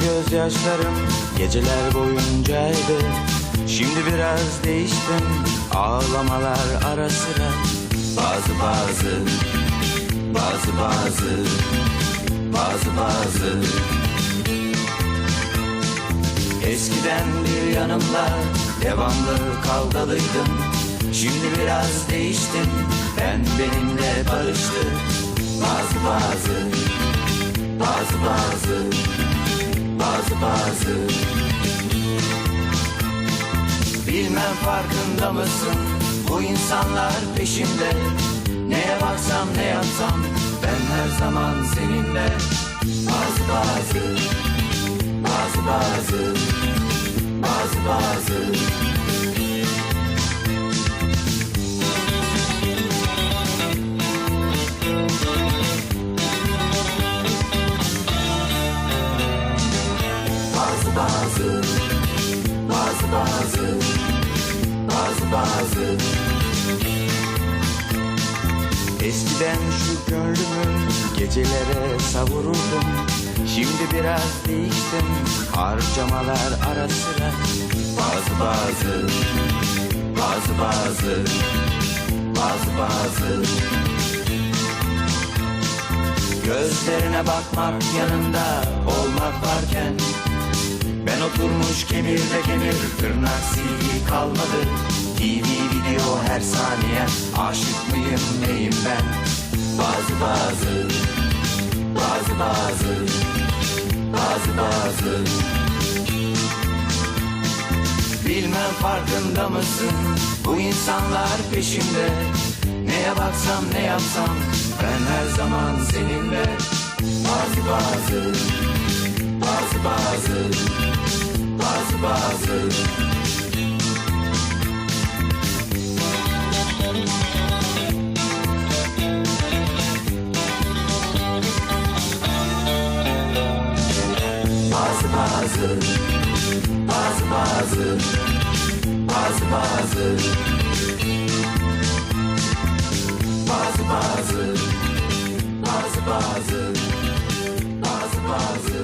gözyaşlarım geceler boyuncaydı. Şimdi biraz değiştim ağlamalar ara sıra. Bazı bazı bazı bazı bazı bazı. Eskiden bir yanımda devamlı kavgalıydım. Şimdi biraz değiştim ben benimle barıştı. Bazı bazı bazı bazı bazı. Bilmem farkında mısın? Bu insanlar peşimde. Neye baksam ne yapsam ben her zaman seninle. Bazı bazı bazı bazı bazı bazı bazı. Eskiden şu gönlümü gecelere savururdum. Şimdi biraz değiştim harcamalar ara sıra. Bazı bazı bazı bazı bazı bazı. Gözlerine bakmak yanında olmak varken ben oturmuş kemirde kemir. Tırnak silgi kalmadı. TV video her saniye. Aşık mıyım neyim ben? Bazı bazı. Bazı bazı. Bazı bazı. Bilmem farkında mısın? Bu insanlar peşimde. Neye baksam ne yapsam? Ben her zaman seninle. Bazı bazı bazı. Bazı bazı bazı bazı bazı bazı. Bazı bazı bazı bazı bazı bazı